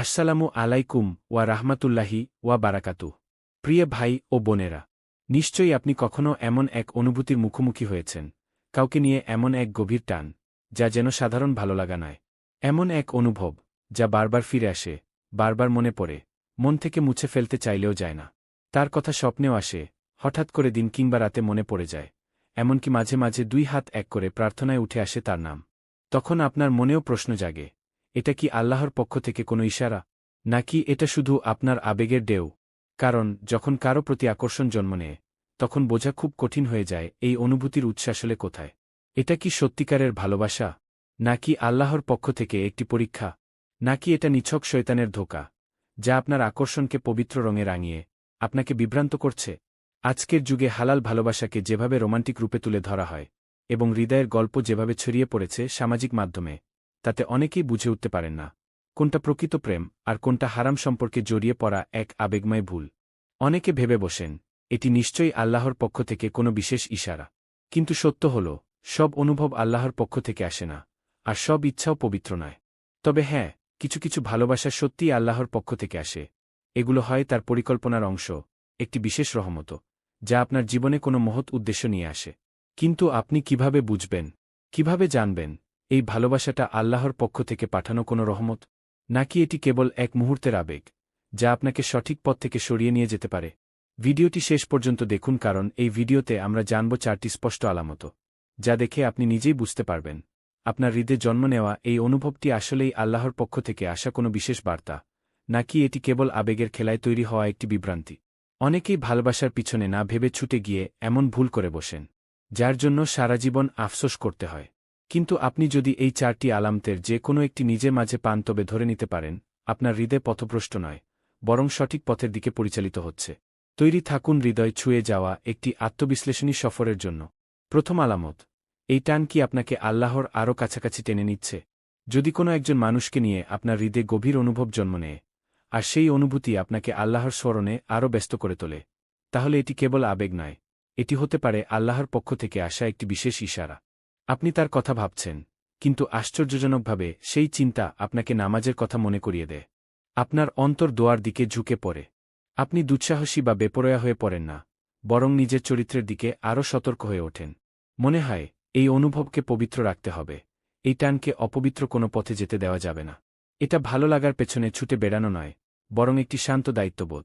আসসালামু আলাইকুম ওয়া রাহমাতুল্লাহি ওয়া বারাকাতু প্রিয় ভাই ও বোনেরা, নিশ্চয়ই আপনি কখনও এমন এক অনুভূতির মুখোমুখি হয়েছেন, কাউকে নিয়ে এমন এক গভীর টান, যা যেন সাধারণ ভালো লাগা নয়। এমন এক অনুভব, যা বারবার ফিরে আসে, বারবার মনে পড়ে, মন থেকে মুছে ফেলতে চাইলেও যায় না। তার কথা স্বপ্নেও আসে, হঠাৎ করে দিন কিংবা রাতে মনে পড়ে যায়, এমনকি মাঝে মাঝে দুই হাত এক করে প্রার্থনায় উঠে আসে তার নাম। তখন আপনার মনেও প্রশ্ন জাগে এটা কি আল্লাহর পক্ষ থেকে কোনো ইশারা? নাকি এটা শুধু আপনার আবেগের ডেউ কারণ, যখন কারও প্রতি আকর্ষণ জন্ম নেয়, তখন বোঝা খুব কঠিন হয়ে যায়, এই অনুভূতির উচ্ছ্বাসলে কোথায়? এটা কি সত্যিকারের ভালোবাসা? নাকি আল্লাহর পক্ষ থেকে একটি পরীক্ষা? নাকি এটা নিছক শয়তানের ধোকা, যা আপনার আকর্ষণকে পবিত্র রঙে রাঙিয়ে, আপনাকে বিভ্রান্ত করছে? আজকের যুগে হালাল ভালোবাসাকে যেভাবে রোমান্টিক রূপে তুলে ধরা হয়, এবং হৃদয়ের গল্প যেভাবে ছড়িয়ে পড়েছে সামাজিক মাধ্যমে তাতে অনেকেই বুঝে উঠতে পারেন না, কোনটা প্রকৃত প্রেম আর কোনটা হারাম সম্পর্কে জড়িয়ে পড়া এক আবেগময় ভুল। অনেকে ভেবে বসেন, এটি নিশ্চয়ই আল্লাহর পক্ষ থেকে কোনো বিশেষ ইশারা। কিন্তু সত্য হল, সব অনুভব আল্লাহর পক্ষ থেকে আসে না, আর সব ইচ্ছাও পবিত্র নয়। তবে হ্যাঁ কিছু কিছু ভালোবাসা সত্যিই আল্লাহর পক্ষ থেকে আসে। এগুলো হয় তার পরিকল্পনার অংশ, একটি বিশেষ রহমত, যা আপনার জীবনে কোনো মহৎ উদ্দেশ্য নিয়ে আসে। কিন্তু আপনি কীভাবে বুঝবেন, কীভাবে জানবেন এই ভালোবাসাটা আল্লাহর পক্ষ থেকে পাঠানো কোনো রহমত? নাকি এটি কেবল এক মুহূর্তের আবেগ, যা আপনাকে সঠিক পথ থেকে সরিয়ে নিয়ে যেতে পারে? ভিডিওটি শেষ পর্যন্ত দেখুন কারণ এই ভিডিওতে আমরা জানব চারটি স্পষ্ট আলামত, যা দেখে আপনি নিজেই বুঝতে পারবেন। আপনার হৃদে জন্ম নেওয়া এই অনুভবটি আসলেই আল্লাহর পক্ষ থেকে আসা কোনো বিশেষ বার্তা, নাকি এটি কেবল আবেগের খেলায় তৈরি হওয়া একটি বিভ্রান্তি? অনেকেই ভালোবাসার পিছনে না ভেবে ছুটে গিয়ে এমন ভুল করে বসেন, যার জন্য সারা জীবন আফসোস করতে হয়। কিন্তু আপনি যদি এই চারটি আলামতের যে কোনো একটি নিজে মাঝে পান তবে ধরে নিতে পারেন, আপনার হৃদয় পথভ্রষ্ট নয়, বরং সঠিক পথের দিকে পরিচালিত হচ্ছে। তৈরি থাকুন হৃদয় ছুঁয়ে যাওয়া একটি আত্মবিশ্লেষণী সফরের জন্য। প্রথম আলামত, এই টান কি আপনাকে আল্লাহর আরও কাছাকাছি টেনে নিচ্ছে? যদি কোনো একজন মানুষকে নিয়ে আপনার হৃদে গভীর অনুভব জন্ম নেয়, আর সেই অনুভূতি আপনাকে আল্লাহর স্মরণে আরও ব্যস্ত করে তোলে, তাহলে এটি কেবল আবেগ নয়, এটি হতে পারে আল্লাহর পক্ষ থেকে আসা একটি বিশেষ ইশারা। আপনি তার কথা ভাবছেন, কিন্তু আশ্চর্যজনকভাবে সেই চিন্তা আপনাকে নামাজের কথা মনে করিয়ে দেয়। আপনার অন্তর দোয়ার দিকে ঝুঁকে পড়ে। আপনি দুঃসাহসী বা বেপরোয়া হয়ে পড়েন না, বরং নিজের চরিত্রের দিকে আরও সতর্ক হয়ে ওঠেন। মনে হয়, এই অনুভবকে পবিত্র রাখতে হবে। এই টানকে অপবিত্র কোনো পথে যেতে দেওয়া যাবে না। এটা ভালো লাগার পেছনে ছুটে বেড়ানো নয়, বরং একটি শান্ত দায়িত্ববোধ।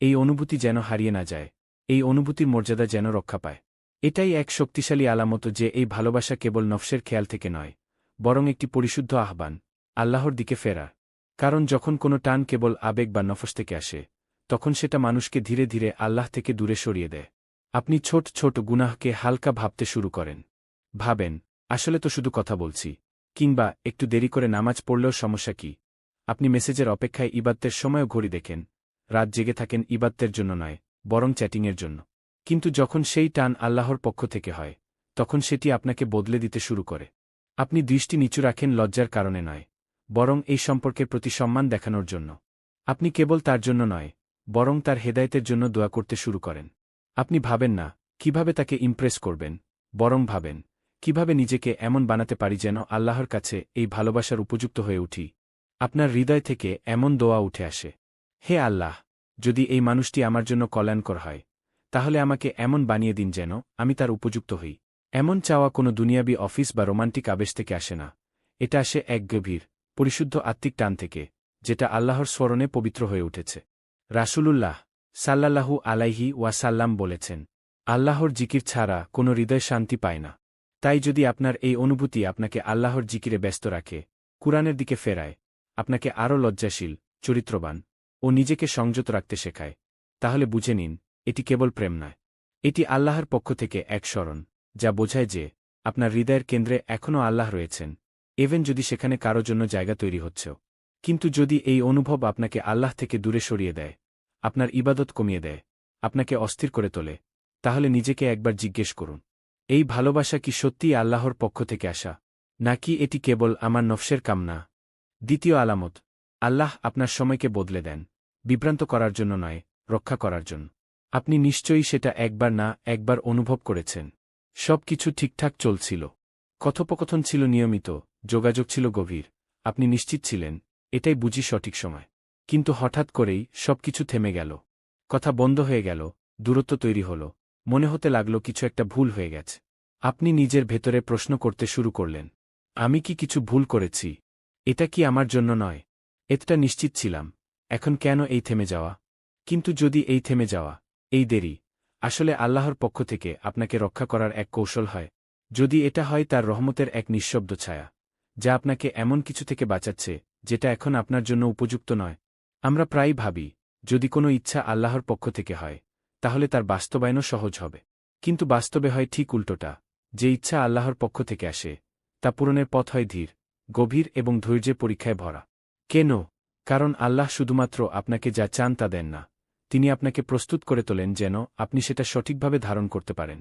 এই অনুভূতি যেন হারিয়ে না যায়, এই অনুভূতির মর্যাদা যেন রক্ষা পায়। এটাই এক শক্তিশালী আলামত যে এই ভালোবাসা কেবল নফসের খেয়াল থেকে নয়, বরং একটি পরিশুদ্ধ আহ্বান, আল্লাহর দিকে ফেরা। কারণ যখন কোনো টান কেবল আবেগ বা নফস থেকে আসে, তখন সেটা মানুষকে ধীরে ধীরে আল্লাহ থেকে দূরে সরিয়ে দেয়। আপনি ছোট ছোট গুনাহকে হালকা ভাবতে শুরু করেন। ভাবেন, আসলে তো শুধু কথা বলছি, কিংবা একটু দেরি করে নামাজ পড়লেও সমস্যা কি? আপনি মেসেজের অপেক্ষায় ইবাত্তের সময়ও ঘড়ি দেখেন, রাত জেগে থাকেন ইবাত্তের জন্য নয়, বরং চ্যাটিংয়ের জন্য। কিন্তু যখন সেই টান আল্লাহর পক্ষ থেকে হয়, তখন সেটি আপনাকে বদলে দিতে শুরু করে। আপনি দৃষ্টি নিচু রাখেন লজ্জার কারণে নয়, বরং এই সম্পর্কের প্রতি সম্মান দেখানোর জন্য। আপনি কেবল তার জন্য নয়, বরং তার হেদায়েতের জন্য দোয়া করতে শুরু করেন। আপনি ভাবেন না, কীভাবে তাকে ইমপ্রেস করবেন, বরং ভাবেন, কীভাবে নিজেকে এমন বানাতে পারি যেন আল্লাহর কাছে এই ভালোবাসার উপযুক্ত হয়ে উঠি। আপনার হৃদয় থেকে এমন দোয়া উঠে আসে, হে আল্লাহ, যদি এই মানুষটি আমার জন্য কল্যাণকর হয় তাহলে আমাকে এমন বানিয়ে দিন যেন আমি তার উপযুক্ত হই। এমন চাওয়া কোনো দুনিয়াবি অফিস বা রোমান্টিক আবেশ থেকে আসে না। এটা আসে এক গভীর, পরিশুদ্ধ আত্মিক টান থেকে, যেটা আল্লাহর স্মরণে পবিত্র হয়ে উঠেছে। রাসূলুল্লাহ সাল্লাল্লাহু আলাইহি ওয়াসাল্লাম বলেছেন, আল্লাহর জিকির ছাড়া কোনো হৃদয় শান্তি পায় না। তাই যদি আপনার এই অনুভূতি আপনাকে আল্লাহর জিকিরে ব্যস্ত রাখে, কুরআনের দিকে ফেরায়, আপনাকে আরও লজ্জাশীল, চরিত্রবান ও নিজেকে সংযত রাখতে শেখায়, তাহলে বুঝে নিন এটি কেবল প্রেম নয়। এটি আল্লাহর পক্ষ থেকে এক স্মরণ, যা বোঝায় যে আপনার হৃদয়ের কেন্দ্রে এখনও আল্লাহ রয়েছেন এভেন যদি সেখানে কারও জন্য জায়গা তৈরি হচ্ছেও কিন্তু যদি এই অনুভব আপনাকে আল্লাহ থেকে দূরে সরিয়ে দেয়, আপনার ইবাদত কমিয়ে দেয়, আপনাকে অস্থির করে তোলে, তাহলে নিজেকে একবার জিজ্ঞেস করুন, এই ভালোবাসা কি সত্যিই আল্লাহর পক্ষ থেকে আসা? নাকি এটি কেবল আমার নফসের কামনা? দ্বিতীয় আলামত, আল্লাহ আপনার সময়কে বদলে দেন, বিভ্রান্ত করার জন্য নয়, রক্ষা করার জন্য। আপনি নিশ্চয়ই সেটা একবার না, একবার অনুভব করেছেন। সব কিছু ঠিকঠাক চলছিল। কথোপকথন ছিল নিয়মিত, যোগাযোগ ছিল গভীর। আপনি নিশ্চিত ছিলেন, এটাই বুঝি সঠিক সময়। কিন্তু হঠাৎ করেই সবকিছু থেমে গেল। কথা বন্ধ হয়ে গেল, দূরত্ব তৈরি হল। মনে হতে লাগল কিছু একটা ভুল হয়ে গেছে। আপনি নিজের ভেতরে প্রশ্ন করতে শুরু করলেন। আমি কি কিছু ভুল করেছি? এটা কি আমার জন্য নয়? এতটা নিশ্চিত ছিলাম। এখন কেন এই থেমে যাওয়া? কিন্তু যদি এই থেমে যাওয়া এই দেরি। আসলে আল্লাহর পক্ষ থেকে আপনাকে রক্ষা করার এক কৌশল হয়। যদি এটা হয় তার রহমতের এক নিঃশব্দ ছায়া, যা আপনাকে এমন কিছু থেকে বাঁচাচ্ছে, যেটা এখন আপনার জন্য উপযুক্ত নয়। আমরা প্রায় ভাবি, যদি কোনো ইচ্ছা আল্লাহর পক্ষ থেকে হয়, তাহলে তার বাস্তবায়নও সহজ হবে। কিন্তু বাস্তবে হয় ঠিক উল্টোটা, যে ইচ্ছা আল্লাহর পক্ষ থেকে আসে, তা পূরণের পথ হয় ধীর, গভীর এবং ধৈর্যের পরীক্ষায় ভরা। কেন? কারণ আল্লাহ শুধুমাত্র আপনাকে যা চান তা দেন না। তিনি আপনাকে প্রস্তুত করে তোলেন যেন আপনি সেটা সঠিকভাবে ধারণ করতে পারেন।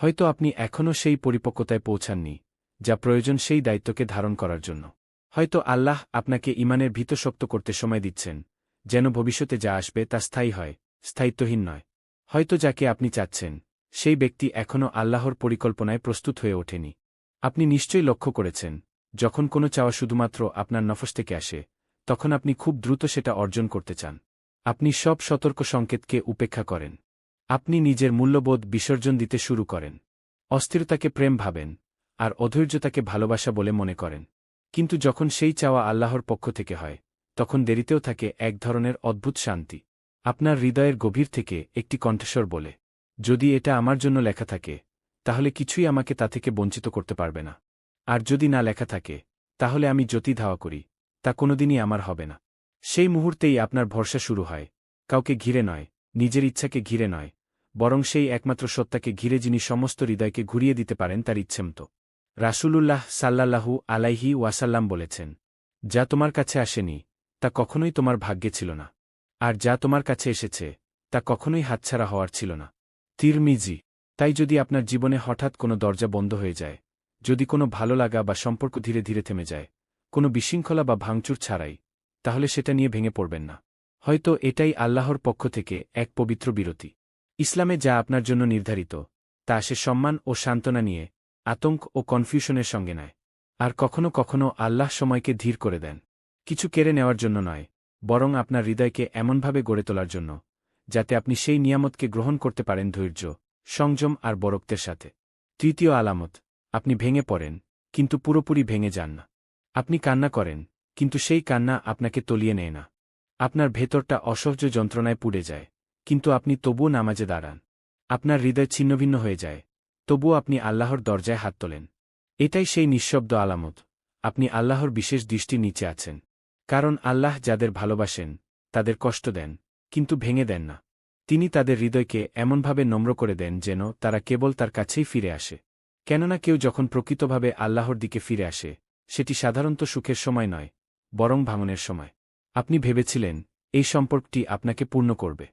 হয়তো আপনি এখনও সেই পরিপক্কতায় পৌঁছাননি, যা প্রয়োজন সেই দায়িত্বকে ধারণ করার জন্য। হয়তো আল্লাহ আপনাকে ইমানের ভীতশক্ত করতে সময় দিচ্ছেন, যেন ভবিষ্যতে যা আসবে তা স্থায়ী হয়, স্থায়িত্বহীন নয়। হয়তো যাকে আপনি চাচ্ছেন, সেই ব্যক্তি এখনও আল্লাহর পরিকল্পনায় প্রস্তুত হয়ে ওঠেনি। আপনি নিশ্চয়ই লক্ষ্য করেছেন, যখন কোনো চাওয়া শুধুমাত্র আপনার নফস থেকে আসে, তখন আপনি খুব দ্রুত সেটা অর্জন করতে চান। আপনি সব সতর্ক সংকেতকে উপেক্ষা করেন। আপনি নিজের মূল্যবোধ বিসর্জন দিতে শুরু করেন। অস্থিরতাকে প্রেম ভাবেন আর অধৈর্যতাকে ভালোবাসা বলে মনে করেন। কিন্তু যখন সেই চাওয়া আল্লাহর পক্ষ থেকে হয়, তখন দেরিতেও থাকে এক ধরনের অদ্ভুত শান্তি। আপনার হৃদয়ের গভীর থেকে একটি কণ্ঠস্বর বলে, যদি এটা আমার জন্য লেখা থাকে, তাহলে কিছুই আমাকে তা থেকে বঞ্চিত করতে পারবে না। আর যদি না লেখা থাকে, তাহলে আমি জ্যোতি ধাওয়া করি, তা কোনোদিনই আমার হবে না। সেই মুহূর্তেই আপনার ভরসা শুরু হয়। কাউকে ঘিরে নয়, নিজের ইচ্ছাকে ঘিরে নয়, বরং সেই একমাত্র সত্তাকে ঘিরে যিনি সমস্ত হৃদয়কে ঘুরিয়ে দিতে পারেন তার ইচ্ছেমতো। রাসূলুল্লাহ সাল্লাল্লাহু আলাইহি ওয়াসাল্লাম বলেছেন, যা তোমার কাছে আসেনি, তা কখনোই তোমার ভাগ্যে ছিল না। আর যা তোমার কাছে এসেছে, তা কখনোই হাতছাড়া হওয়ার ছিল না। তিরমিজি, তাই যদি আপনার জীবনে হঠাৎ কোনো দরজা বন্ধ হয়ে যায়, যদি কোনো ভালো লাগা বা সম্পর্ক ধীরে ধীরে থেমে যায়, কোনো বিশৃঙ্খলা বা ভাঙচুর ছাড়াই তাহলে সেটা নিয়ে ভেঙে পড়বেন না। হয়তো এটাই আল্লাহর পক্ষ থেকে এক পবিত্র বিরতি। ইসলামে যা আপনার জন্য নির্ধারিত, তা সে সম্মান ও সান্ত্বনা নিয়ে, আতঙ্ক ও কনফিউশনের সঙ্গে নেয়। আর কখনো কখনো আল্লাহ সময়কে ধীর করে দেন। কিছু কেড়ে নেওয়ার জন্য নয়, বরং আপনার হৃদয়কে এমনভাবে গড়ে তোলার জন্য, যাতে আপনি সেই নিয়ামতকে গ্রহণ করতে পারেন ধৈর্য, সংযম আর বরক্তের সাথে। তৃতীয় আলামত, আপনি ভেঙে পড়েন, কিন্তু পুরোপুরি ভেঙে যান না। আপনি কান্না করেন কিন্তু সেই কান্না আপনাকে তলিয়ে নেয় না। আপনার ভেতরটা অসহ্য যন্ত্রণায় পুড়ে যায়, কিন্তু আপনি তবুও নামাজে দাঁড়ান। আপনার হৃদয় ছিন্নভিন্ন হয়ে যায়, তবুও আপনি আল্লাহর দরজায় হাত তোলেন। এটাই সেই নিঃশব্দ আলামত, আপনি আল্লাহর বিশেষ দৃষ্টির নিচে আছেন। কারণ আল্লাহ যাদের ভালোবাসেন, তাদের কষ্ট দেন, কিন্তু ভেঙে দেন না। তিনি তাদের হৃদয়কে এমনভাবে নম্র করে দেন যেন তারা কেবল তার কাছেই ফিরে আসে। কেননা কেউ যখন প্রকৃতভাবে আল্লাহর দিকে ফিরে আসে, সেটি সাধারণত সুখের সময় নয় বরং ভাঙনের সময়। আপনি ভেবেছিলেন, এই সম্পর্কটি আপনাকে পূর্ণ করবে।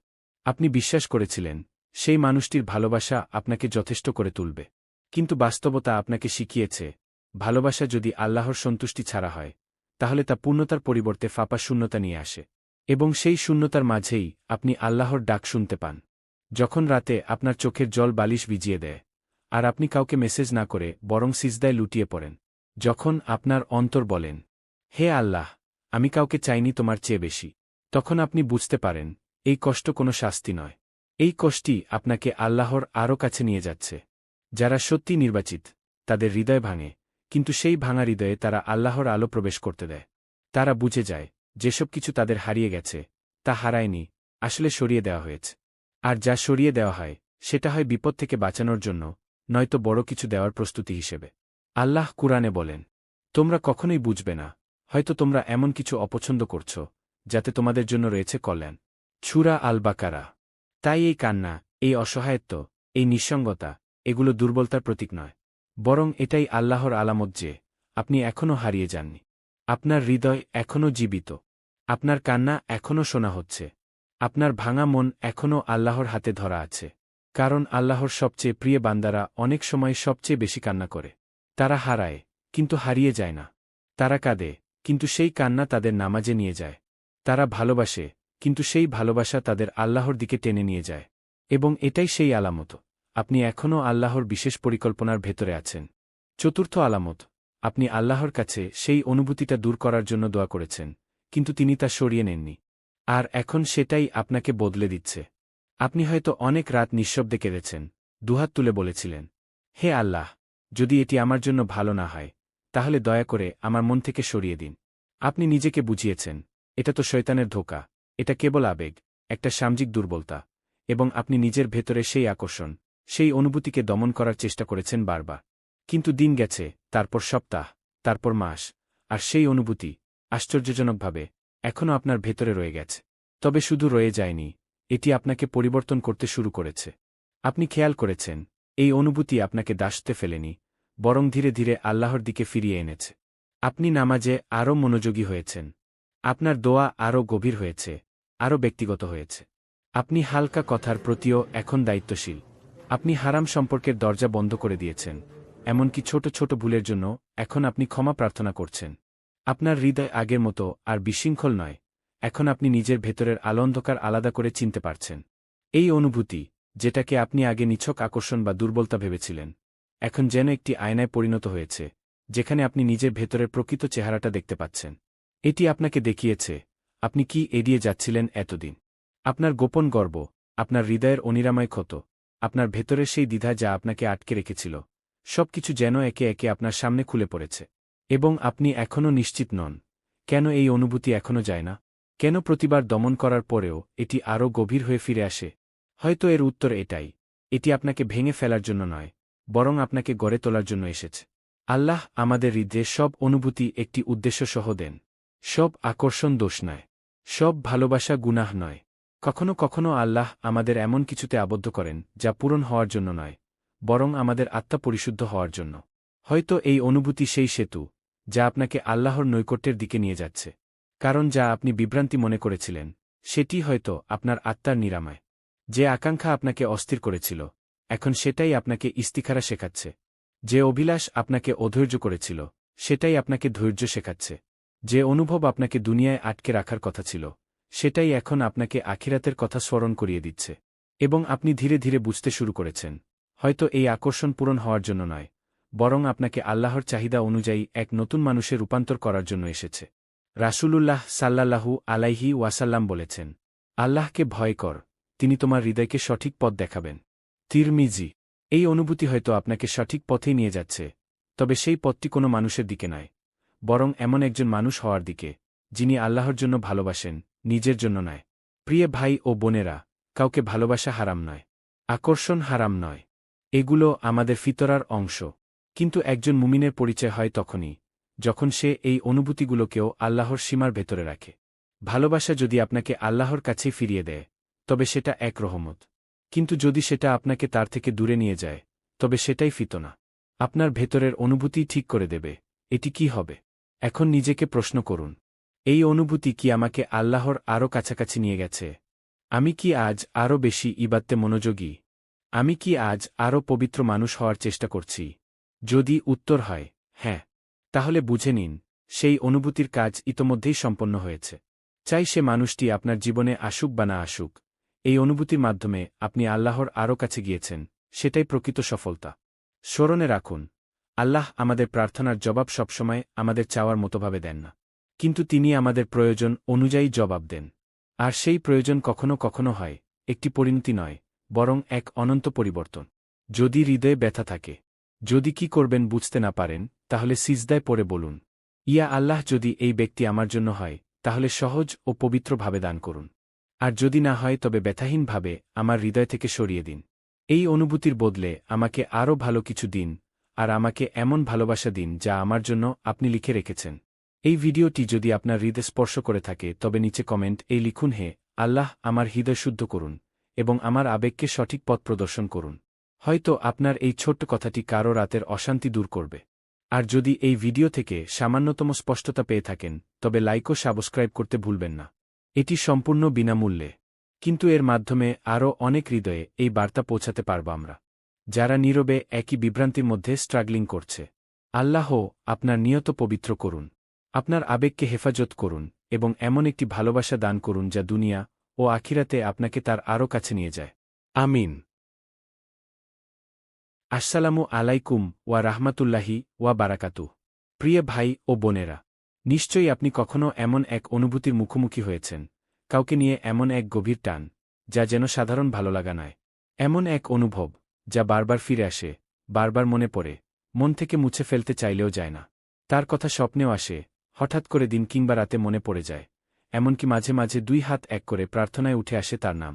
আপনি বিশ্বাস করেছিলেন, সেই মানুষটির ভালোবাসা আপনাকে যথেষ্ট করে তুলবে। কিন্তু বাস্তবতা আপনাকে শিখিয়েছে, ভালোবাসা যদি আল্লাহর সন্তুষ্টি ছাড়া হয়, তাহলে তা পূর্ণতার পরিবর্তে ফাঁপা শূন্যতা নিয়ে আসে। এবং সেই শূন্যতার মাঝেই আপনি আল্লাহর ডাক শুনতে পান। যখন রাতে আপনার চোখের জল বালিশ ভিজিয়ে দেয়, আর আপনি কাউকে মেসেজ না করে বরং সিজদায় লুটিয়ে পড়েন, যখন আপনার অন্তর বলেন হে আল্লাহ, আমি কাউকে চাইনি তোমার চেয়ে বেশি। তখন আপনি বুঝতে পারেন, এই কষ্ট কোনো শাস্তি নয়। এই কষ্টই আপনাকে আল্লাহর আরও কাছে নিয়ে যাচ্ছে। যারা সত্যি নির্বাচিত, তাদের হৃদয় ভাঙে, কিন্তু সেই ভাঙা হৃদয়ে তারা আল্লাহর আলো প্রবেশ করতে দেয়। তারা বুঝে যায়, যেসব কিছু তাদের হারিয়ে গেছে, তা হারায়নি, আসলে সরিয়ে দেওয়া হয়েছে। আর যা সরিয়ে দেওয়া হয়, সেটা হয় বিপদ থেকে বাঁচানোর জন্য, নয়তো বড় কিছু দেওয়ার প্রস্তুতি হিসেবে। আল্লাহ কুরআনে বলেন, তোমরা কখনোই বুঝবে না হয়তো তোমরা এমন কিছু অপছন্দ করছ, যাতে তোমাদের জন্য রয়েছে কল্যাণ। ছুরা আল বাকারা তাই এই কান্না, এই অসহায়ত্ব, এই নিঃসঙ্গতা, এগুলো দুর্বলতার প্রতীক নয়। বরং এটাই আল্লাহর আলামত যে, আপনি এখনও হারিয়ে যাননি। আপনার হৃদয় এখনও জীবিত। আপনার কান্না এখনও শোনা হচ্ছে। আপনার ভাঙা মন এখনও আল্লাহর হাতে ধরা আছে। কারণ আল্লাহর সবচেয়ে প্রিয় বান্দারা অনেক সময় সবচেয়ে বেশি কান্না করে। তারা হারায়, কিন্তু হারিয়ে যায় না। তারা কাঁদে কিন্তু সেই কান্না তাদের নামাজে নিয়ে যায়। তারা ভালোবাসে, কিন্তু সেই ভালোবাসা তাদের আল্লাহর দিকে টেনে নিয়ে যায়। এবং এটাই সেই আলামত। আপনি এখনও আল্লাহর বিশেষ পরিকল্পনার ভেতরে আছেন। চতুর্থ আলামত। আপনি আল্লাহর কাছে সেই অনুভূতিটা দূর করার জন্য দোয়া করেছেন, কিন্তু তিনি তা সরিয়ে নেননি। আর এখন সেটাই আপনাকে বদলে দিচ্ছে। আপনি হয়তো অনেক রাত নিঃশব্দে কেঁদেছেন, দুহাত তুলে বলেছিলেন, হে আল্লাহ, যদি এটি আমার জন্য ভালো না হয় তাহলে দয়া করে আমার মন থেকে সরিয়ে দিন। আপনি নিজেকে বুঝিয়েছেন, এটা তো শয়তানের ধোকা, এটা কেবল আবেগ, একটা সামাজিক দুর্বলতা, এবং আপনি নিজের ভেতরে সেই আকর্ষণ, সেই অনুভূতিকে দমন করার চেষ্টা করেছেন বারবার। কিন্তু দিন গেছে, তারপর সপ্তাহ, তারপর মাস, আর সেই অনুভূতি, আশ্চর্যজনকভাবে এখনও আপনার ভেতরে রয়ে গেছে। তবে শুধু রয়ে যায়নি, এটি আপনাকে পরিবর্তন করতে শুরু করেছে। আপনি খেয়াল করেছেন, এই অনুভূতি আপনাকে দাসতে ফেলেনি বরং ধীরে ধীরে আল্লাহর দিকে ফিরিয়ে এনেছে। আপনি নামাজে আরও মনোযোগী হয়েছেন। আপনার দোয়া আরও গভীর হয়েছে, আরও ব্যক্তিগত হয়েছে। আপনি হালকা কথার প্রতিও এখন দায়িত্বশীল। আপনি হারাম সম্পর্কের দরজা বন্ধ করে দিয়েছেন, এমনকি ছোট ছোট ভুলের জন্য এখন আপনি ক্ষমা প্রার্থনা করছেন। আপনার হৃদয় আগের মতো আর বিশৃঙ্খল নয়, এখন আপনি নিজের ভেতরের আলন্ধকার আলাদা করে চিনতে পারছেন। এই অনুভূতি, যেটাকে আপনি আগে নিছক আকর্ষণ বা দুর্বলতা ভেবেছিলেন এখন যেন একটি আয়নায় পরিণত হয়েছে, যেখানে আপনি নিজের ভেতরের প্রকৃত চেহারাটা দেখতে পাচ্ছেন। এটি আপনাকে দেখিয়েছে, আপনি কি এড়িয়ে যাচ্ছিলেন এতদিন? আপনার গোপন গর্ব, আপনার হৃদয়ের অনিরাময় ক্ষত, আপনার ভেতরের সেই দ্বিধা যা আপনাকে আটকে রেখেছিল, সবকিছু যেন একে একে আপনার সামনে খুলে পড়েছে। এবং আপনি এখনও নিশ্চিত নন, কেন এই অনুভূতি এখনও যায় না? কেন প্রতিবার দমন করার পরেও এটি আরও গভীর হয়ে ফিরে আসে? হয়তো এর উত্তর এটাই, এটি আপনাকে ভেঙে ফেলার জন্য নয় বরং আপনাকে গড়ে তোলার জন্য এসেছে। আল্লাহ আমাদের হৃদয়ে সব অনুভূতি একটি উদ্দেশ্য সহ দেন। সব আকর্ষণ দোষ নয়। সব ভালোবাসা গুনাহ নয়। কখনো কখনো আল্লাহ আমাদের এমন কিছুতে আবদ্ধ করেন, যা পূরণ হওয়ার জন্য নয়, বরং আমাদের আত্মা পরিশুদ্ধ হওয়ার জন্য। হয়তো এই অনুভূতি সেই সেতু, যা আপনাকে আল্লাহর নৈকট্যের দিকে নিয়ে যাচ্ছে। কারণ যা আপনি বিভ্রান্তি মনে করেছিলেন, সেটি হয়তো আপনার আত্মার নিরাময়। যে আকাঙ্ক্ষা আপনাকে অস্থির করেছিল এখন সেটাই আপনাকে ইস্তিখারা শেখাচ্ছে। যে অভিলাষ আপনাকে অধৈর্য করেছিল, সেটাই আপনাকে ধৈর্য শেখাচ্ছে। যে অনুভব আপনাকে দুনিয়ায় আটকে রাখার কথা ছিল, সেটাই এখন আপনাকে আখিরাতের কথা স্মরণ করিয়ে দিচ্ছে। এবং আপনি ধীরে ধীরে বুঝতে শুরু করেছেন। হয়তো এই আকর্ষণ পূরণ হওয়ার জন্য নয়, বরং আপনাকে আল্লাহর চাহিদা অনুযায়ী এক নতুন মানুষের রূপান্তর করার জন্য এসেছে। রাসূলুল্লাহ সাল্লাল্লাহু আলাইহি ওয়াসাল্লাম বলেছেন, আল্লাহকে ভয় কর, তিনি তোমার হৃদয়কে সঠিক পথ দেখাবেন। তিরমিজি, এই অনুভূতি হয়তো আপনাকে সঠিক পথেই নিয়ে যাচ্ছে, তবে সেই পথটি কোনো মানুষের দিকে নয়, বরং এমন একজন মানুষ হওয়ার দিকে, যিনি আল্লাহর জন্য ভালোবাসেন, নিজের জন্য নয়। প্রিয় ভাই ও বোনেরা, কাউকে ভালোবাসা হারাম নয়, আকর্ষণ হারাম নয়, এগুলো আমাদের ফিতরার অংশ। কিন্তু একজন মুমিনের পরিচয় হয় তখনই, যখন সে এই অনুভূতিগুলোকেও আল্লাহর সীমার ভেতরে রাখে। ভালোবাসা যদি আপনাকে আল্লাহর কাছে ফিরিয়ে দেয়, তবে সেটা এক রহমত। কিন্তু যদি সেটা আপনাকে তার থেকে দূরে নিয়ে যায়, তবে সেটাই ফিতনা। আপনার ভেতরের অনুভূতি ঠিক করে দেবে, এটি কি হবে? এখন নিজেকে প্রশ্ন করুন, এই অনুভূতি কি আমাকে আল্লাহর আরও কাছাকাছি নিয়ে গেছে? আমি কি আজ আরও বেশি ইবাত্তে মনোযোগী? আমি কি আজ আরও পবিত্র মানুষ হওয়ার চেষ্টা করছি? যদি উত্তর হয় হ্যাঁ। তাহলে বুঝে নিন, সেই অনুভূতির কাজ ইতোমধ্যেই সম্পন্ন হয়েছে। চাই সে মানুষটি আপনার জীবনে আসুক বা না আসুক। এই অনুভূতির মাধ্যমে আপনি আল্লাহর আরও কাছে গিয়েছেন, সেটাই প্রকৃত সফলতা। স্মরণে রাখুন, আল্লাহ আমাদের প্রার্থনার জবাব সবসময় আমাদের চাওয়ার মতোভাবে দেন না। কিন্তু তিনি আমাদের প্রয়োজন অনুযায়ী জবাব দেন। আর সেই প্রয়োজন কখনো কখনো হয়, একটি পরিণতি নয়, বরং এক অনন্ত পরিবর্তন। যদি হৃদয়ে ব্যথা থাকে, যদি কি করবেন বুঝতে না পারেন, তাহলে সিজদায় পড়ে বলুন, ইয়া আল্লাহ, যদি এই ব্যক্তি আমার জন্য হয়, তাহলে সহজ ও পবিত্রভাবে দান করুন। আর যদি না হয় তবে ব্যথাহীনভাবে আমার হৃদয় থেকে সরিয়ে দিন। এই অনুভূতির বদলে আমাকে আরও ভালো কিছু দিন আর আমাকে এমন ভালোবাসা দিন যা আমার জন্য আপনি লিখে রেখেছেন। এই ভিডিওটি যদি আপনার হৃদয় স্পর্শ করে থাকে তবে নিচে কমেন্ট এই লিখুন, হে আল্লাহ, আমার হৃদয় শুদ্ধ করুন এবং আমার আবেগকে সঠিক পথ প্রদর্শন করুন। হয়তো আপনার এই ছোট্ট কথাটি কারও রাতের অশান্তি দূর করবে। আর যদি এই ভিডিও থেকে সামান্যতম স্পষ্টতা পেয়ে থাকেন, তবে লাইক ও সাবস্ক্রাইব করতে ভুলবেন না। এটি সম্পূর্ণ বিনামূল্যে। কিন্তু এর মাধ্যমে আরও অনেক হৃদয়ে এই বার্তা পৌঁছাতে পারব আমরা, যারা নীরবে একই বিভ্রান্তির মধ্যে স্ট্রাগলিং করছে। আল্লাহ আপনার নিয়ত পবিত্র করুন, আপনার আবেগকে হেফাজত করুন এবং এমন একটি ভালোবাসা দান করুন যা দুনিয়া ও আখিরাতে আপনাকে তার আরও কাছে নিয়ে যায়। আমিন। আসসালামু আলাইকুম ওয়া রাহমাতুল্লাহি ওয়া বারাকাতু প্রিয় ভাই ও বোনেরা নিশ্চয়ই আপনি কখনও এমন এক অনুভূতির মুখোমুখি হয়েছেন, কাউকে নিয়ে এমন এক গভীর টান, যা যেন সাধারণ ভালো লাগা নয়। এমন এক অনুভব, যা বারবার ফিরে আসে, বারবার মনে পড়ে, মন থেকে মুছে ফেলতে চাইলেও যায় না। তার কথা স্বপ্নেও আসে, হঠাৎ করে দিন কিংবা রাতে মনে পড়ে যায়, এমনকি মাঝে মাঝে দুই হাত এক করে প্রার্থনায় উঠে আসে তার নাম।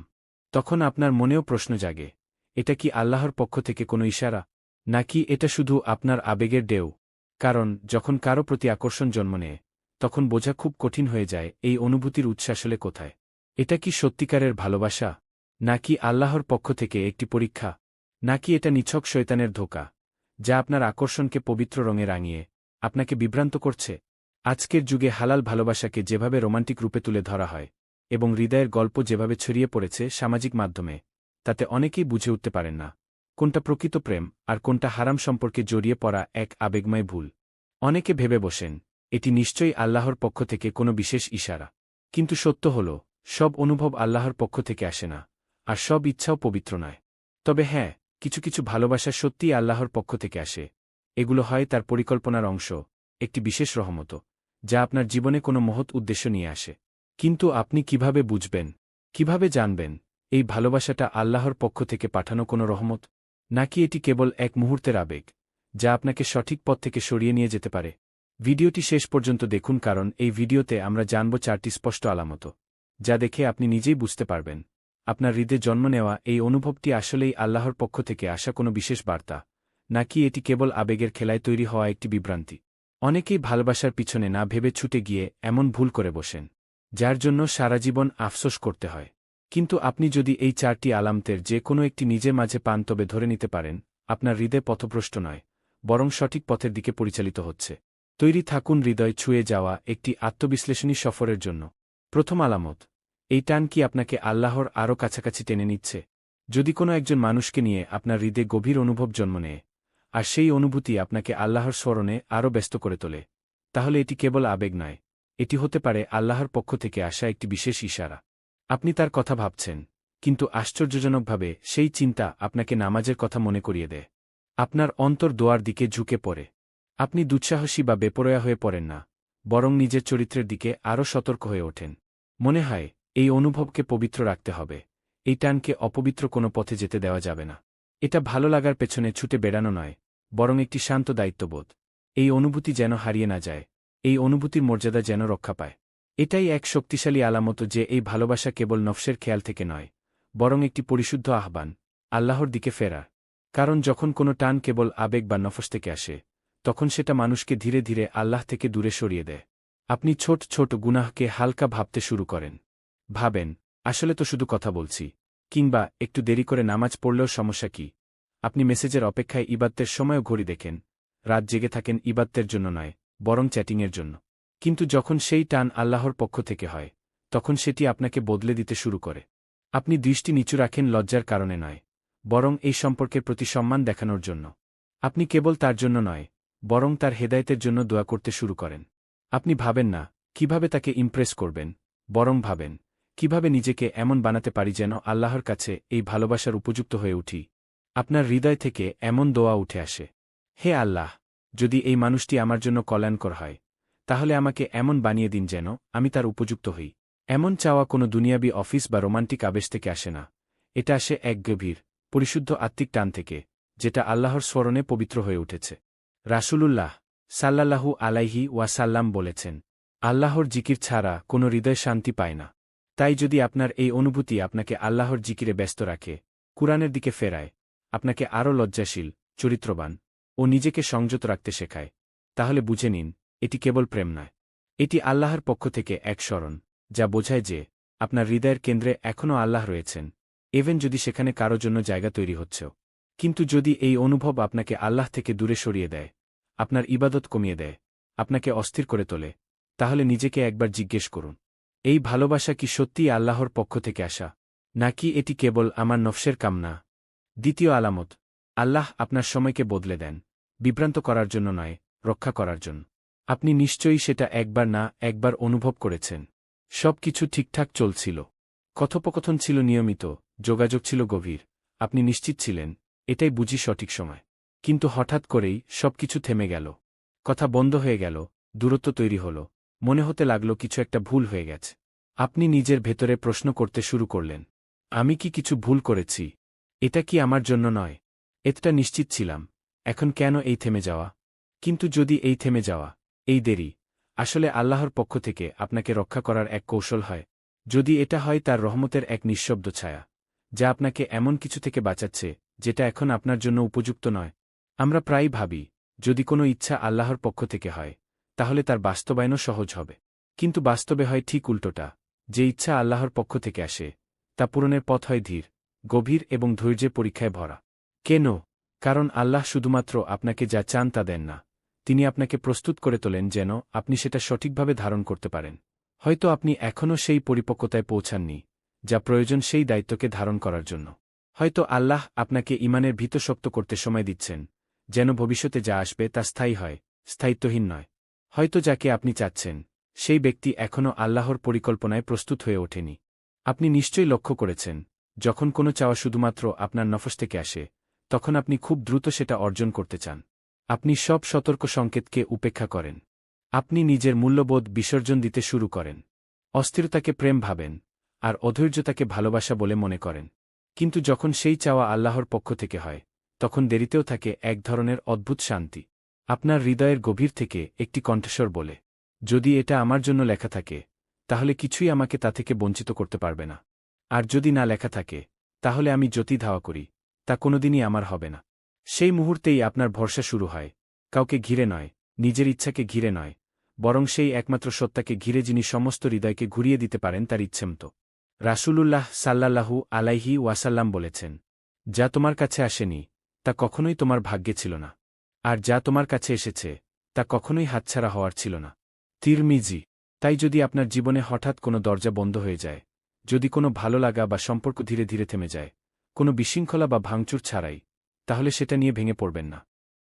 তখন আপনার মনেও প্রশ্ন জাগে, এটা কি আল্লাহর পক্ষ থেকে কোনো ইশারা? নাকি এটা শুধু আপনার আবেগের ডেউ কারণ যখন কারও প্রতি আকর্ষণ জন্ম নেয়, তখন বোঝা খুব কঠিন হয়ে যায় এই অনুভূতির উৎস আসলে কোথায়। এটা কি সত্যিকারের ভালোবাসা? নাকি আল্লাহর পক্ষ থেকে একটি পরীক্ষা? নাকি এটা নিছক শৈতানের ধোকা, যা আপনার আকর্ষণকে পবিত্র রঙে রাঙিয়ে আপনাকে বিভ্রান্ত করছে? আজকের যুগে হালাল ভালোবাসাকে যেভাবে রোমান্টিক রূপে তুলে ধরা হয় এবং হৃদয়ের গল্প যেভাবে ছড়িয়ে পড়েছে সামাজিক মাধ্যমে, তাতে অনেকেই বুঝে উঠতে পারেন না। কোনটা প্রকৃত প্রেম আর কোনটা হারাম সম্পর্কে জড়িয়ে পড়া এক আবেগময় ভুল। অনেকে ভেবে বসেন, এটি নিশ্চয়ই আল্লাহর পক্ষ থেকে কোনো বিশেষ ইশারা। কিন্তু সত্য হল, সব অনুভব আল্লাহর পক্ষ থেকে আসে না, আর সব ইচ্ছাও পবিত্র নয়। তবে হ্যাঁ কিছু কিছু ভালোবাসা সত্যিই আল্লাহর পক্ষ থেকে আসে। এগুলো হয় তার পরিকল্পনার অংশ, একটি বিশেষ রহমত, যা আপনার জীবনে কোনো মহৎ উদ্দেশ্য নিয়ে আসে। কিন্তু আপনি কীভাবে বুঝবেন, কীভাবে জানবেন, এই ভালোবাসাটা আল্লাহর পক্ষ থেকে পাঠানো কোনো রহমত? নাকি এটি কেবল এক মুহূর্তের আবেগ, যা আপনাকে সঠিক পথ থেকে সরিয়ে নিয়ে যেতে পারে। ভিডিওটি শেষ পর্যন্ত দেখুন কারণ এই ভিডিওতে আমরা জানব চারটি স্পষ্ট আলামত, যা দেখে আপনি নিজেই বুঝতে পারবেন। আপনার হৃদে জন্ম নেওয়া এই অনুভবটি আসলেই আল্লাহর পক্ষ থেকে আসা কোনো বিশেষ বার্তা, নাকি এটি কেবল আবেগের খেলায় তৈরি হওয়া একটি বিভ্রান্তি? অনেকেই ভালোবাসার পিছনে না ভেবে ছুটে গিয়ে এমন ভুল করে বসেন, যার জন্য সারা জীবন আফসোস করতে হয়। কিন্তু আপনি যদি এই চারটি আলামতের যে কোনো একটি নিজে মাঝে পান তবে ধরে নিতে পারেন, আপনার হৃদয় পথভ্রষ্ট নয়, বরং সঠিক পথের দিকে পরিচালিত হচ্ছে। তৈরি থাকুন হৃদয় ছুঁয়ে যাওয়া একটি আত্মবিশ্লেষণী সফরের জন্য। প্রথম আলামত, এই টান কি আপনাকে আল্লাহর আরও কাছাকাছি টেনে নিচ্ছে? যদি কোনো একজন মানুষকে নিয়ে আপনার হৃদে গভীর অনুভব জন্ম নেয়, আর সেই অনুভূতি আপনাকে আল্লাহর স্মরণে আরও ব্যস্ত করে তোলে, তাহলে এটি কেবল আবেগ নয়, এটি হতে পারে আল্লাহর পক্ষ থেকে আসা একটি বিশেষ ইশারা। আপনি তার কথা ভাবছেন, কিন্তু আশ্চর্যজনকভাবে সেই চিন্তা আপনাকে নামাজের কথা মনে করিয়ে দেয়। আপনার অন্তর দোয়ার দিকে ঝুঁকে পড়ে। আপনি দুঃসাহসী বা বেপরোয়া হয়ে পড়েন না, বরং নিজের চরিত্রের দিকে আরও সতর্ক হয়ে ওঠেন। মনে হয়, এই অনুভবকে পবিত্র রাখতে হবে। এই টানকে অপবিত্র কোনো পথে যেতে দেওয়া যাবে না। এটা ভালো লাগার পেছনে ছুটে বেড়ানো নয়, বরং একটি শান্ত দায়িত্ববোধ। এই অনুভূতি যেন হারিয়ে না যায়, এই অনুভূতির মর্যাদা যেন রক্ষা পায়। এটাই এক শক্তিশালী আলামত যে এই ভালোবাসা কেবল নফসের খেয়াল থেকে নয়, বরং একটি পরিশুদ্ধ আহ্বান, আল্লাহর দিকে ফেরা। কারণ যখন কোনো টান কেবল আবেগ বা নফস থেকে আসে, তখন সেটা মানুষকে ধীরে ধীরে আল্লাহ থেকে দূরে সরিয়ে দেয়। আপনি ছোট ছোট গুনাহকে হালকা ভাবতে শুরু করেন। ভাবেন, আসলে তো শুধু কথা বলছি, কিংবা একটু দেরি করে নামাজ পড়লেও সমস্যা কি? আপনি মেসেজের অপেক্ষায় ইবাত্তের সময়ও ঘড়ি দেখেন, রাত জেগে থাকেন ইবাত্তের জন্য নয়, বরং চ্যাটিংয়ের জন্য। কিন্তু যখন সেই টান আল্লাহর পক্ষ থেকে হয়, তখন সেটি আপনাকে বদলে দিতে শুরু করে। আপনি দৃষ্টি নিচু রাখেন লজ্জার কারণে নয়, বরং এই সম্পর্কের প্রতি সম্মান দেখানোর জন্য। আপনি কেবল তার জন্য নয়, বরং তার হেদায়েতের জন্য দোয়া করতে শুরু করেন। আপনি ভাবেন না, কীভাবে তাকে ইমপ্রেস করবেন, বরং ভাবেন, কীভাবে নিজেকে এমন বানাতে পারি যেন আল্লাহর কাছে এই ভালোবাসার উপযুক্ত হয়ে উঠি। আপনার হৃদয় থেকে এমন দোয়া উঠে আসে, হে আল্লাহ, যদি এই মানুষটি আমার জন্য কল্যাণকর হয় তাহলে আমাকে এমন বানিয়ে দিন যেন আমি তার উপযুক্ত হই। এমন চাওয়া কোনো দুনিয়াবি অফিস বা রোমান্টিক আবেশ থেকে আসে না। এটা আসে এক গভীর, পরিশুদ্ধ আত্মিক টান থেকে, যেটা আল্লাহর স্মরণে পবিত্র হয়ে উঠেছে। রাসূলুল্লাহ সাল্লাল্লাহু আলাইহি ওয়াসাল্লাম বলেছেন, আল্লাহর জিকির ছাড়া কোনো হৃদয় শান্তি পায় না। তাই যদি আপনার এই অনুভূতি আপনাকে আল্লাহর জিকিরে ব্যস্ত রাখে, কুরআনের দিকে ফেরায়, আপনাকে আরও লজ্জাশীল, চরিত্রবান ও নিজেকে সংযত রাখতে শেখায়, তাহলে বুঝে নিন এটি কেবল প্রেম নয়। এটি আল্লাহর পক্ষ থেকে এক স্মরণ, যা বোঝায় যে আপনার হৃদয়ের কেন্দ্রে এখনও আল্লাহ রয়েছেন এভেন যদি সেখানে কারও জন্য জায়গা তৈরি হচ্ছেও কিন্তু যদি এই অনুভব আপনাকে আল্লাহ থেকে দূরে সরিয়ে দেয়, আপনার ইবাদত কমিয়ে দেয়, আপনাকে অস্থির করে তোলে, তাহলে নিজেকে একবার জিজ্ঞেস করুন, এই ভালোবাসা কি সত্যিই আল্লাহর পক্ষ থেকে আসা? নাকি এটি কেবল আমার নফসের কামনা? দ্বিতীয় আলামত, আল্লাহ আপনার সময়কে বদলে দেন, বিভ্রান্ত করার জন্য নয়, রক্ষা করার জন্য। আপনি নিশ্চয়ই সেটা একবার না, একবার অনুভব করেছেন। সব কিছু ঠিকঠাক চলছিল। কথোপকথন ছিল নিয়মিত, যোগাযোগ ছিল গভীর। আপনি নিশ্চিত ছিলেন, এটাই বুঝি সঠিক সময়। কিন্তু হঠাৎ করেই সবকিছু থেমে গেল। কথা বন্ধ হয়ে গেল, দূরত্ব তৈরি হল। মনে হতে লাগল কিছু একটা ভুল হয়ে গেছে। আপনি নিজের ভেতরে প্রশ্ন করতে শুরু করলেন। আমি কি কিছু ভুল করেছি? এটা কি আমার জন্য নয়? এতটা নিশ্চিত ছিলাম। এখন কেন এই থেমে যাওয়া? কিন্তু যদি এই থেমে যাওয়া এই দেরি। আসলে আল্লাহর পক্ষ থেকে আপনাকে রক্ষা করার এক কৌশল হয়। যদি এটা হয় তার রহমতের এক নিঃশব্দ ছায়া, যা আপনাকে এমন কিছু থেকে বাঁচাচ্ছে, যেটা এখন আপনার জন্য উপযুক্ত নয়। আমরা প্রায়ই ভাবি, যদি কোনো ইচ্ছা আল্লাহর পক্ষ থেকে হয়, তাহলে তার বাস্তবায়নও সহজ হবে। কিন্তু বাস্তবে হয় ঠিক উল্টোটা, যে ইচ্ছা আল্লাহর পক্ষ থেকে আসে, তা পূরণের পথ হয় ধীর, গভীর এবং ধৈর্যের পরীক্ষায় ভরা। কেন? কারণ আল্লাহ শুধুমাত্র আপনাকে যা চান তা দেন না। তিনি আপনাকে প্রস্তুত করে তোলেন যেন আপনি সেটা সঠিকভাবে ধারণ করতে পারেন। হয়তো আপনি এখনও সেই পরিপক্কতায় পৌঁছাননি, যা প্রয়োজন সেই দায়িত্বকে ধারণ করার জন্য। হয়তো আল্লাহ আপনাকে ইমানের ভীতশক্ত করতে সময় দিচ্ছেন, যেন ভবিষ্যতে যা আসবে তা স্থায়ী হয়, স্থায়িত্বহীন নয়। হয়তো যাকে আপনি চাচ্ছেন, সেই ব্যক্তি এখনও আল্লাহর পরিকল্পনায় প্রস্তুত হয়ে ওঠেনি। আপনি নিশ্চয়ই লক্ষ্য করেছেন, যখন কোনো চাওয়া শুধুমাত্র আপনার নফস থেকে আসে, তখন আপনি খুব দ্রুত সেটা অর্জন করতে চান। আপনি সব সতর্ক সংকেতকে উপেক্ষা করেন। আপনি নিজের মূল্যবোধ বিসর্জন দিতে শুরু করেন। অস্থিরতাকে প্রেম ভাবেন আর অধৈর্যতাকে ভালোবাসা বলে মনে করেন। কিন্তু যখন সেই চাওয়া আল্লাহর পক্ষ থেকে হয়, তখন দেরিতেও থাকে এক ধরনের অদ্ভুত শান্তি। আপনার হৃদয়ের গভীর থেকে একটি কণ্ঠস্বর বলে, যদি এটা আমার জন্য লেখা থাকে, তাহলে কিছুই আমাকে তা থেকে বঞ্চিত করতে পারবে না। আর যদি না লেখা থাকে, তাহলে আমি যতি ধাওয়া করি, তা কোনোদিনই আমার হবে না। সেই মুহূর্তেই আপনার ভরসা শুরু হয়। কাউকে ঘিরে নয়, নিজের ইচ্ছাকে ঘিরে নয়, বরং সেই একমাত্র সত্তাকে ঘিরে যিনি সমস্ত হৃদয়কে ঘুরিয়ে দিতে পারেন তার ইচ্ছেমতো রাসূলুল্লাহ সাল্লাল্লাহু আলাইহি ওয়াসাল্লাম বলেছেন, যা তোমার কাছে আসেনি, তা কখনোই তোমার ভাগ্যে ছিল না। আর যা তোমার কাছে এসেছে, তা কখনোই হাতছাড়া হওয়ার ছিল না। তিরমিজি, তাই যদি আপনার জীবনে হঠাৎ কোনো দরজা বন্ধ হয়ে যায়, যদি কোনো ভালো লাগা বা সম্পর্ক ধীরে ধীরে থেমে যায়, কোনো বিশৃঙ্খলা বা ভাঙচুর ছাড়াই তাহলে সেটা নিয়ে ভেঙে পড়বেন না।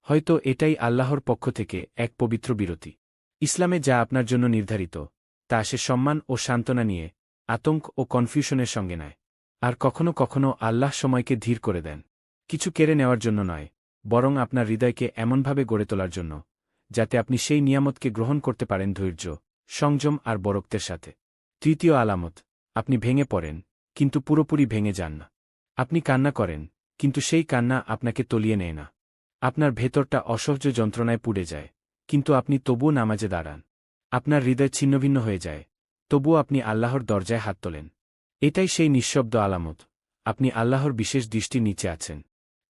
হয়তো এটাই আল্লাহর পক্ষ থেকে এক পবিত্র বিরতি। ইসলামে যা আপনার জন্য নির্ধারিত, তা সে সম্মান ও সান্ত্বনা নিয়ে, আতঙ্ক ও কনফিউশনের সঙ্গে নেয়। আর কখনো কখনো আল্লাহ সময়কে ধীর করে দেন। কিছু কেড়ে নেওয়ার জন্য নয়, বরং আপনার হৃদয়কে এমনভাবে গড়ে তোলার জন্য, যাতে আপনি সেই নিয়ামতকে গ্রহণ করতে পারেন ধৈর্য, সংযম আর বরক্তের সাথে। তৃতীয় আলামত, আপনি ভেঙে পড়েন, কিন্তু পুরোপুরি ভেঙে যান না। আপনি কান্না করেন কিন্তু সেই কান্না আপনাকে তলিয়ে নেয় না। আপনার ভেতরটা অসহ্য যন্ত্রণায় পুড়ে যায়, কিন্তু আপনি তবুও নামাজে দাঁড়ান। আপনার হৃদয় ছিন্নভিন্ন হয়ে যায়, তবুও আপনি আল্লাহর দরজায় হাত তোলেন। এটাই সেই নিঃশব্দ আলামত, আপনি আল্লাহর বিশেষ দৃষ্টির নিচে আছেন।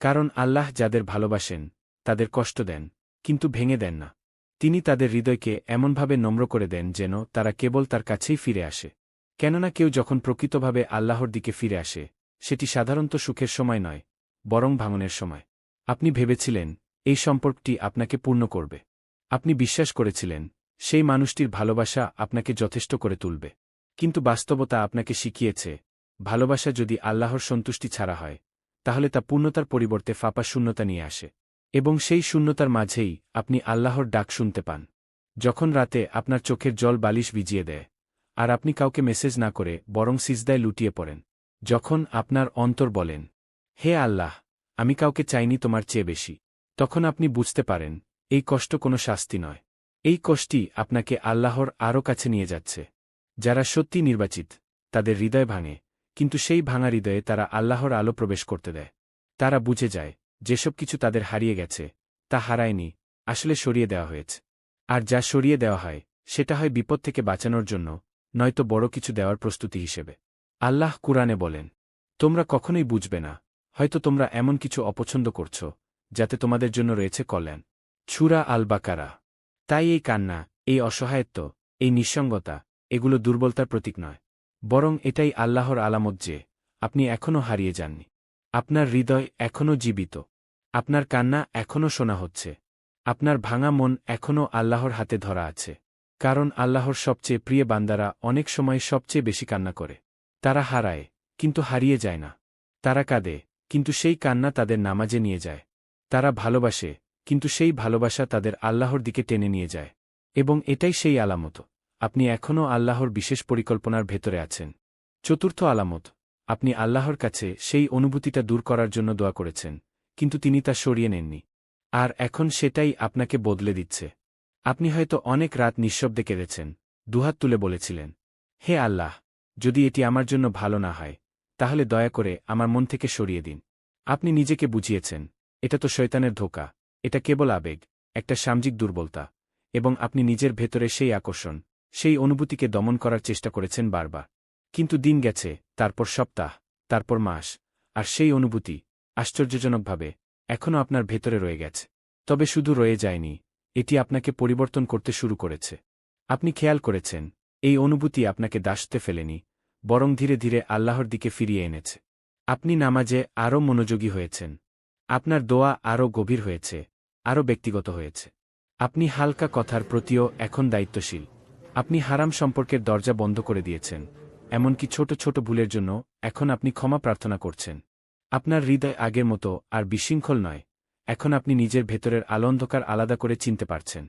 কারণ আল্লাহ যাদের ভালোবাসেন, তাদের কষ্ট দেন, কিন্তু ভেঙে দেন না। তিনি তাদের হৃদয়কে এমনভাবে নম্র করে দেন যেন তারা কেবল তার কাছেই ফিরে আসে। কেননা কেউ যখন প্রকৃতভাবে আল্লাহর দিকে ফিরে আসে, সেটি সাধারণত সুখের সময় নয় বরং ভাঙনের সময়। আপনি ভেবেছিলেন, এই সম্পর্কটি আপনাকে পূর্ণ করবে। আপনি বিশ্বাস করেছিলেন, সেই মানুষটির ভালোবাসা আপনাকে যথেষ্ট করে তুলবে। কিন্তু বাস্তবতা আপনাকে শিখিয়েছে, ভালোবাসা যদি আল্লাহর সন্তুষ্টি ছাড়া হয়, তাহলে তা পূর্ণতার পরিবর্তে ফাঁপা শূন্যতা নিয়ে আসে। এবং সেই শূন্যতার মাঝেই আপনি আল্লাহর ডাক শুনতে পান। যখন রাতে আপনার চোখের জল বালিশ ভিজিয়ে দেয়, আর আপনি কাউকে মেসেজ না করে বরং সিজদায় লুটিয়ে পড়েন, যখন আপনার অন্তর বলেন হে আল্লাহ, আমি কাউকে চাইনি তোমার চেয়ে বেশি। তখন আপনি বুঝতে পারেন, এই কষ্ট কোনো শাস্তি নয়। এই কষ্টই আপনাকে আল্লাহর আরও কাছে নিয়ে যাচ্ছে। যারা সত্যি নির্বাচিত, তাদের হৃদয় ভাঙে, কিন্তু সেই ভাঙা হৃদয়ে তারা আল্লাহর আলো প্রবেশ করতে দেয়। তারা বুঝে যায়, যেসব কিছু তাদের হারিয়ে গেছে, তা হারায়নি, আসলে সরিয়ে দেওয়া হয়েছে। আর যা সরিয়ে দেওয়া হয়, সেটা হয় বিপদ থেকে বাঁচানোর জন্য, নয়তো বড় কিছু দেওয়ার প্রস্তুতি হিসেবে। আল্লাহ কুরআনে বলেন, তোমরা কখনোই বুঝবে না হয়তো তোমরা এমন কিছু অপছন্দ করছ, যাতে তোমাদের জন্য রয়েছে কল্যাণ। ছুরা আল বাকারা তাই এই কান্না, এই অসহায়ত্ব, এই নিঃসঙ্গতা, এগুলো দুর্বলতার প্রতীক নয়। বরং এটাই আল্লাহর আলামত যে, আপনি এখনও হারিয়ে যাননি। আপনার হৃদয় এখনও জীবিত। আপনার কান্না এখনও শোনা হচ্ছে। আপনার ভাঙা মন এখনও আল্লাহর হাতে ধরা আছে। কারণ আল্লাহর সবচেয়ে প্রিয় বান্দারা অনেক সময় সবচেয়ে বেশি কান্না করে। তারা হারায়, কিন্তু হারিয়ে যায় না। তারা কাঁদে কিন্তু সেই কান্না তাদের নামাজে নিয়ে যায়। তারা ভালোবাসে, কিন্তু সেই ভালোবাসা তাদের আল্লাহর দিকে টেনে নিয়ে যায়। এবং এটাই সেই আলামত। আপনি এখনও আল্লাহর বিশেষ পরিকল্পনার ভেতরে আছেন। চতুর্থ আলামত। আপনি আল্লাহর কাছে সেই অনুভূতিটা দূর করার জন্য দোয়া করেছেন, কিন্তু তিনি তা সরিয়ে নেননি। আর এখন সেটাই আপনাকে বদলে দিচ্ছে। আপনি হয়তো অনেক রাত নিঃশব্দে কেঁদেছেন, দুহাত তুলে বলেছিলেন, হে আল্লাহ, যদি এটি আমার জন্য ভালো না হয় তাহলে দয়া করে আমার মন থেকে সরিয়ে দিন। আপনি নিজেকে বুঝিয়েছেন, এটা তো শয়তানের ধোকা, এটা কেবল আবেগ, একটা সামাজিক দুর্বলতা, এবং আপনি নিজের ভেতরে সেই আকর্ষণ, সেই অনুভূতিকে দমন করার চেষ্টা করেছেন বারবার। কিন্তু দিন গেছে, তারপর সপ্তাহ, তারপর মাস, আর সেই অনুভূতি, আশ্চর্যজনকভাবে এখনও আপনার ভেতরে রয়ে গেছে। তবে শুধু রয়ে যায়নি, এটি আপনাকে পরিবর্তন করতে শুরু করেছে। আপনি খেয়াল করেছেন, এই অনুভূতি আপনাকে দাসতে ফেলেনি বরং ধীরে ধীরে আল্লাহর দিকে ফিরিয়ে এনেছে। আপনি নামাজে আরও মনোযোগী হয়েছেন। আপনার দোয়া আরও গভীর হয়েছে, আরও ব্যক্তিগত হয়েছে। আপনি হালকা কথার প্রতিও এখন দায়িত্বশীল। আপনি হারাম সম্পর্কের দরজা বন্ধ করে দিয়েছেন, এমনকি ছোট ছোট ভুলের জন্য এখন আপনি ক্ষমা প্রার্থনা করছেন। আপনার হৃদয় আগের মতো আর বিশৃঙ্খল নয়, এখন আপনি নিজের ভেতরের আলন্ধকার আলাদা করে চিনতে পারছেন।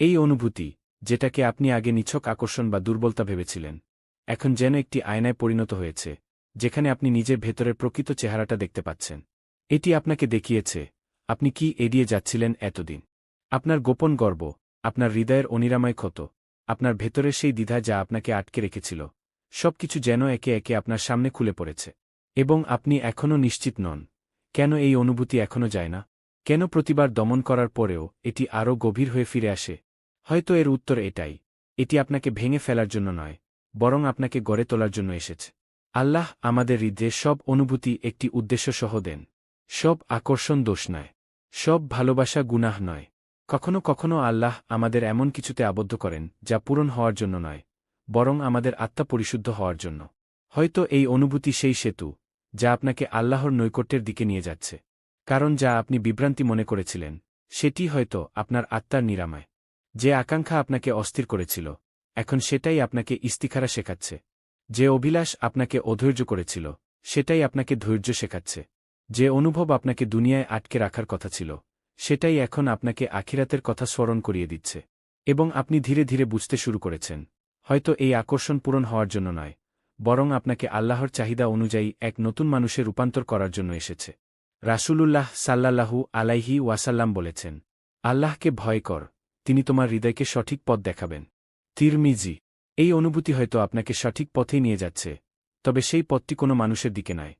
এই অনুভূতি, যেটাকে আপনি আগে নিছক আকর্ষণ বা দুর্বলতা ভেবেছিলেন এখন যেন একটি আয়নায় পরিণত হয়েছে, যেখানে আপনি নিজের ভেতরের প্রকৃত চেহারাটা দেখতে পাচ্ছেন। এটি আপনাকে দেখিয়েছে, আপনি কি এড়িয়ে যাচ্ছিলেন এতদিন? আপনার গোপন গর্ব, আপনার হৃদয়ের অনিরাময় ক্ষত, আপনার ভেতরের সেই দ্বিধা যা আপনাকে আটকে রেখেছিল, সবকিছু যেন একে একে আপনার সামনে খুলে পড়েছে। এবং আপনি এখনও নিশ্চিত নন, কেন এই অনুভূতি এখনও যায় না? কেন প্রতিবার দমন করার পরেও এটি আরও গভীর হয়ে ফিরে আসে? হয়তো এর উত্তর এটাই, এটি আপনাকে ভেঙে ফেলার জন্য নয় বরং আপনাকে গড়ে তোলার জন্য এসেছে। আল্লাহ আমাদের হৃদয়ে সব অনুভূতি একটি উদ্দেশ্য সহ দেন। সব আকর্ষণ দোষ নয়। সব ভালোবাসা গুনাহ নয়। কখনো কখনো আল্লাহ আমাদের এমন কিছুতে আবদ্ধ করেন, যা পূরণ হওয়ার জন্য নয়, বরং আমাদের আত্মা পরিশুদ্ধ হওয়ার জন্য। হয়তো এই অনুভূতি সেই সেতু, যা আপনাকে আল্লাহর নৈকট্যের দিকে নিয়ে যাচ্ছে। কারণ যা আপনি বিভ্রান্তি মনে করেছিলেন, সেটি হয়তো আপনার আত্মার নিরাময়। যে আকাঙ্ক্ষা আপনাকে অস্থির করেছিল এখন সেটাই আপনাকে ইস্তিখারা শেখাচ্ছে। যে অভিলাষ আপনাকে অধৈর্য করেছিল, সেটাই আপনাকে ধৈর্য শেখাচ্ছে। যে অনুভব আপনাকে দুনিয়ায় আটকে রাখার কথা ছিল, সেটাই এখন আপনাকে আখিরাতের কথা স্মরণ করিয়ে দিচ্ছে। এবং আপনি ধীরে ধীরে বুঝতে শুরু করেছেন। হয়তো এই আকর্ষণ পূরণ হওয়ার জন্য নয়, বরং আপনাকে আল্লাহর চাহিদা অনুযায়ী এক নতুন মানুষে রূপান্তর করার জন্য এসেছে। রাসূলুল্লাহ সাল্লাল্লাহু আলাইহি ওয়াসাল্লাম বলেছেন, আল্লাহকে ভয় কর, তিনি তোমার হৃদয়কে সঠিক পথ দেখাবেন। তিরমিজি। এই অনুভূতি হয়তো আপনাকে সঠিক পথেই নিয়ে যাচ্ছে, তবে সেই পথটি কোনো মানুষের দিকে নয়,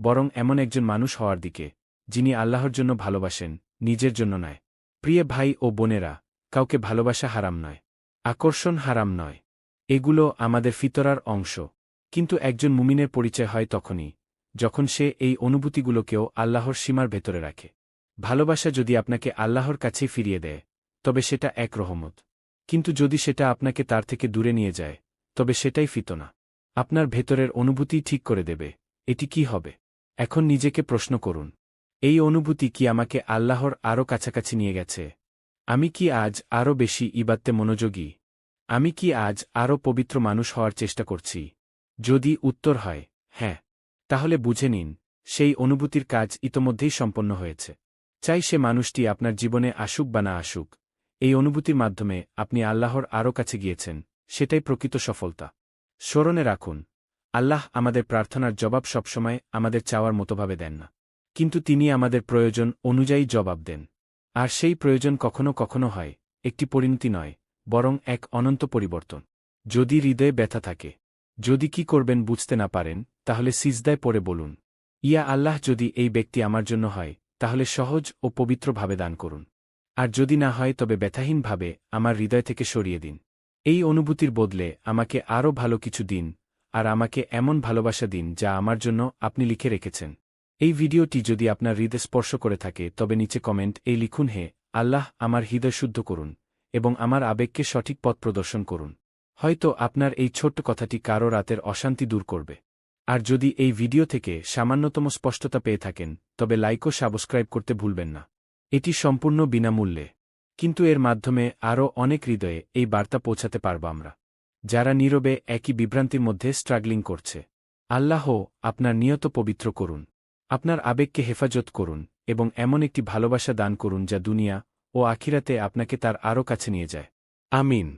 বরং এমন একজন মানুষ হওয়ার দিকে, যিনি আল্লাহর জন্য ভালোবাসেন, নিজের জন্য নয়। প্রিয় ভাই ও বোনেরা, কাউকে ভালোবাসা হারাম নয়, আকর্ষণ হারাম নয়, এগুলো আমাদের ফিতরার অংশ। কিন্তু একজন মুমিনের পরিচয় হয় তখনই, যখন সে এই অনুভূতিগুলোকেও আল্লাহর সীমার ভেতরে রাখে। ভালোবাসা যদি আপনাকে আল্লাহর কাছে ফিরিয়ে দেয়, তবে সেটা এক রহমত। কিন্তু যদি সেটা আপনাকে তার থেকে দূরে নিয়ে যায়, তবে সেটাই ফিতনা আপনার ভেতরের অনুভূতি ঠিক করে দেবে, এটি কি হবে? এখন নিজেকে প্রশ্ন করুন, এই অনুভূতি কি আমাকে আল্লাহর আরও কাছাকাছি নিয়ে গেছে? আমি কি আজ আরও বেশি ইবাত্তে মনোযোগী? আমি কি আজ আরও পবিত্র মানুষ হওয়ার চেষ্টা করছি? যদি উত্তর হয় হ্যাঁ। তাহলে বুঝে নিন, সেই অনুভূতির কাজ ইতোমধ্যেই সম্পন্ন হয়েছে। চাই সে মানুষটি আপনার জীবনে আসুক বা না আসুক। এই অনুভূতির মাধ্যমে আপনি আল্লাহর আরও কাছে গিয়েছেন, সেটাই প্রকৃত সফলতা। স্মরণে রাখুন, আল্লাহ আমাদের প্রার্থনার জবাব সবসময় আমাদের চাওয়ার মতোভাবে দেন না। কিন্তু তিনি আমাদের প্রয়োজন অনুযায়ী জবাব দেন। আর সেই প্রয়োজন কখনো কখনো হয়, একটি পরিণতি নয়, বরং এক অনন্ত পরিবর্তন। যদি হৃদয়ে ব্যথা থাকে, যদি কি করবেন বুঝতে না পারেন, তাহলে সিজদায় পড়ে বলুন, ইয়া আল্লাহ, যদি এই ব্যক্তি আমার জন্য হয়, তাহলে সহজ ও পবিত্রভাবে দান করুন। আর যদি না হয় তবে ব্যথাহীনভাবে আমার হৃদয় থেকে সরিয়ে দিন। এই অনুভূতির বদলে আমাকে আরও ভালো কিছু দিন, আর আমাকে এমন ভালোবাসা দিন যা আমার জন্য আপনি লিখে রেখেছেন। এই ভিডিওটি যদি আপনার হৃদয় স্পর্শ করে থাকে, তবে নিচে কমেন্ট এই লিখুন, হে, আল্লাহ আমার হৃদয় শুদ্ধ করুন এবং আমার আবেগকে সঠিক পথ প্রদর্শন করুন। হয়তো আপনার এই ছোট্ট কথাটি কারও রাতের অশান্তি দূর করবে। আর যদি এই ভিডিও থেকে সামান্যতম স্পষ্টতা পেয়ে থাকেন, তবে লাইক ও সাবস্ক্রাইব করতে ভুলবেন না। এটি সম্পূর্ণ বিনামূল্যে। কিন্তু এর মাধ্যমে আরও অনেক হৃদয়ে এই বার্তা পৌঁছাতে পারব আমরা, যারা নীরবে একই বিভ্রান্তির মধ্যে স্ট্রাগলিং করছে। আল্লাহ আপনার নিয়ত পবিত্র করুন, আপনার আবেগকে হেফাজত করুন এবং এমন একটি ভালোবাসা দান করুন যা দুনিয়া ও আখিরাতে আপনাকে তার আরও কাছে নিয়ে যায়। আমিন।